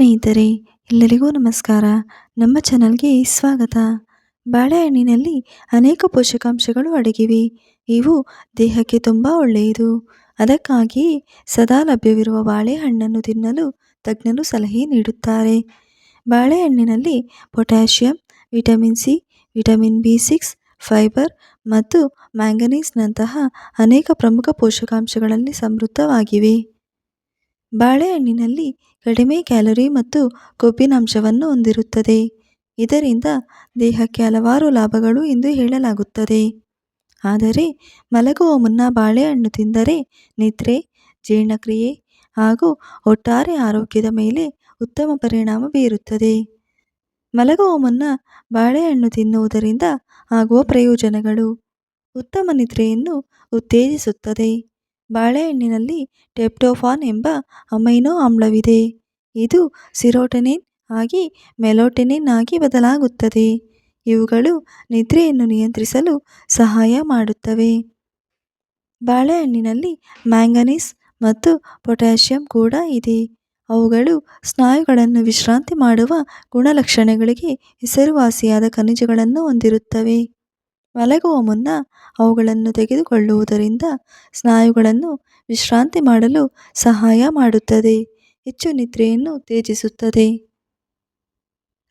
ಸ್ನೇಹಿತರೆ, ಎಲ್ಲರಿಗೂ ನಮಸ್ಕಾರ. ನಮ್ಮ ಚಾನಲ್ಗೆ ಸ್ವಾಗತ. ಬಾಳೆಹಣ್ಣಿನಲ್ಲಿ ಅನೇಕ ಪೋಷಕಾಂಶಗಳು ಅಡಗಿವೆ. ಇವು ದೇಹಕ್ಕೆ ತುಂಬ ಒಳ್ಳೆಯದು. ಅದಕ್ಕಾಗಿ ಸದಾ ಲಭ್ಯವಿರುವ ಬಾಳೆಹಣ್ಣನ್ನು ತಿನ್ನಲು ತಜ್ಞರು ಸಲಹೆ ನೀಡುತ್ತಾರೆ. ಬಾಳೆಹಣ್ಣಿನಲ್ಲಿ potassium, vitamin C, vitamin B six, fibre ಮತ್ತು ಮ್ಯಾಂಗನೀಸ್ನಂತಹ ಅನೇಕ ಪ್ರಮುಖ ಪೋಷಕಾಂಶಗಳಲ್ಲಿ ಸಮೃದ್ಧವಾಗಿವೆ. ಬಾಳೆಹಣ್ಣಿನಲ್ಲಿ ಕಡಿಮೆ ಕ್ಯಾಲೋರಿ ಮತ್ತು ಕೊಬ್ಬಿನಾಂಶವನ್ನು ಹೊಂದಿರುತ್ತದೆ. ಇದರಿಂದ ದೇಹಕ್ಕೆ ಹಲವಾರು ಲಾಭಗಳು ಎಂದು ಹೇಳಲಾಗುತ್ತದೆ. ಆದರೆ ಮಲಗುವ ಮುನ್ನ ಬಾಳೆಹಣ್ಣು ತಿಂದರೆ ನಿದ್ರೆ, ಜೀರ್ಣಕ್ರಿಯೆ ಹಾಗೂ ಒಟ್ಟಾರೆ ಆರೋಗ್ಯದ ಮೇಲೆ ಉತ್ತಮ ಪರಿಣಾಮ ಬೀರುತ್ತದೆ. ಮಲಗುವ ಮುನ್ನ ಬಾಳೆಹಣ್ಣು ತಿನ್ನುವುದರಿಂದ ಆಗುವ ಪ್ರಯೋಜನಗಳು ಉತ್ತಮ ನಿದ್ರೆಯನ್ನು ಉತ್ತೇಜಿಸುತ್ತದೆ. ಬಾಳೆಹಣ್ಣಿನಲ್ಲಿ ಟೆಪ್ಟೋಫಾನ್ ಎಂಬ ಅಮೈನೋ ಆಮ್ಲವಿದೆ. ಇದು ಸಿರೋಟನಿನ್ ಆಗಿ ಮೆಲೋಟೆನಿನ್ ಆಗಿ ಬದಲಾಗುತ್ತದೆ. ಇವುಗಳು ನಿದ್ರೆಯನ್ನು ನಿಯಂತ್ರಿಸಲು ಸಹಾಯ ಮಾಡುತ್ತವೆ. ಬಾಳೆಹಣ್ಣಿನಲ್ಲಿ ಮ್ಯಾಂಗನೀಸ್ ಮತ್ತು ಪೊಟ್ಯಾಷಿಯಂ ಕೂಡ ಇದೆ. ಅವುಗಳು ಸ್ನಾಯುಗಳನ್ನು ವಿಶ್ರಾಂತಿ ಮಾಡುವ ಗುಣಲಕ್ಷಣಗಳಿಗೆ ಹೆಸರುವಾಸಿಯಾದ ಖನಿಜಗಳನ್ನು ಹೊಂದಿರುತ್ತವೆ. ಮಲಗುವ ಮುನ್ನ ಅವುಗಳನ್ನು ತೆಗೆದುಕೊಳ್ಳುವುದರಿಂದ ಸ್ನಾಯುಗಳನ್ನು ವಿಶ್ರಾಂತಿ ಮಾಡಲು ಸಹಾಯ ಮಾಡುತ್ತದೆ. ಹೆಚ್ಚು ನಿದ್ರೆಯನ್ನು ಉತ್ತೇಜಿಸುತ್ತದೆ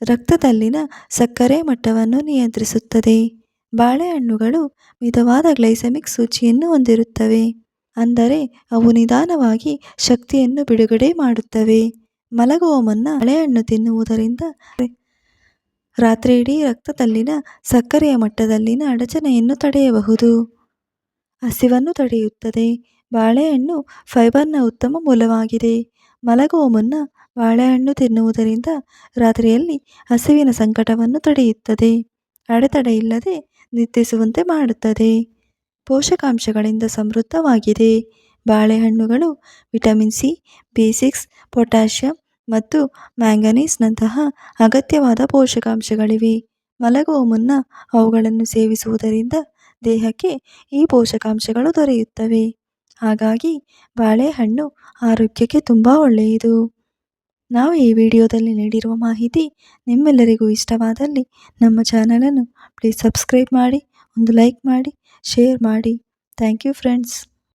ರಕ್ತದಲ್ಲಿನ ಸಕ್ಕರೆ ಮಟ್ಟವನ್ನು ನಿಯಂತ್ರಿಸುತ್ತದೆ. ಬಾಳೆಹಣ್ಣುಗಳು ಮಿತವಾದ ಗ್ಲೈಸೆಮಿಕ್ ಸೂಚಿಯನ್ನು ಹೊಂದಿರುತ್ತವೆ. ಅಂದರೆ ಅವು ನಿಧಾನವಾಗಿ ಶಕ್ತಿಯನ್ನು ಬಿಡುಗಡೆ ಮಾಡುತ್ತವೆ. ಮಲಗುವ ಮುನ್ನ ಬಾಳೆಹಣ್ಣು ತಿನ್ನುವುದರಿಂದ ರಾತ್ರಿಯಿಡೀ ರಕ್ತದಲ್ಲಿನ ಸಕ್ಕರೆಯ ಮಟ್ಟದಲ್ಲಿನ ಅಡಚಣೆಯನ್ನು ತಡೆಯಬಹುದು. ಹಸಿವನ್ನು ತಡೆಯುತ್ತದೆ. ಬಾಳೆಹಣ್ಣು ಫೈಬರ್ನ ಉತ್ತಮ ಮೂಲವಾಗಿದೆ. ಮಲಗುವ ಮುನ್ನ ಬಾಳೆಹಣ್ಣು ತಿನ್ನುವುದರಿಂದ ರಾತ್ರಿಯಲ್ಲಿ ಹಸಿವಿನ ಸಂಕಟವನ್ನು ತಡೆಯುತ್ತದೆ. ಅಡೆತಡೆಯಿಲ್ಲದೆ ನಿದ್ರಿಸುವಂತೆ ಮಾಡುತ್ತದೆ. ಪೋಷಕಾಂಶಗಳಿಂದ ಸಮೃದ್ಧವಾಗಿದೆ. ಬಾಳೆಹಣ್ಣುಗಳು vitamin C, B six, potassium ಮತ್ತು ಮ್ಯಾಂಗನೀಸ್ನಂತಹ ಅಗತ್ಯವಾದ ಪೋಷಕಾಂಶಗಳಿವೆ. ಮಲಗುವ ಮುನ್ನ ಅವುಗಳನ್ನು ಸೇವಿಸುವುದರಿಂದ ದೇಹಕ್ಕೆ ಈ ಪೋಷಕಾಂಶಗಳು ದೊರೆಯುತ್ತವೆ. ಹಾಗಾಗಿ ಬಾಳೆಹಣ್ಣು ಆರೋಗ್ಯಕ್ಕೆ ತುಂಬ ಒಳ್ಳೆಯದು. ನಾವು ಈ ವಿಡಿಯೋದಲ್ಲಿ ನೀಡಿರುವ ಮಾಹಿತಿ ನಿಮ್ಮೆಲ್ಲರಿಗೂ ಇಷ್ಟವಾದಲ್ಲಿ ನಮ್ಮ ಚಾನಲನ್ನು ಪ್ಲೀಸ್ ಸಬ್ಸ್ಕ್ರೈಬ್ ಮಾಡಿ, ಒಂದು ಲೈಕ್ ಮಾಡಿ, ಶೇರ್ ಮಾಡಿ. Thank you friends.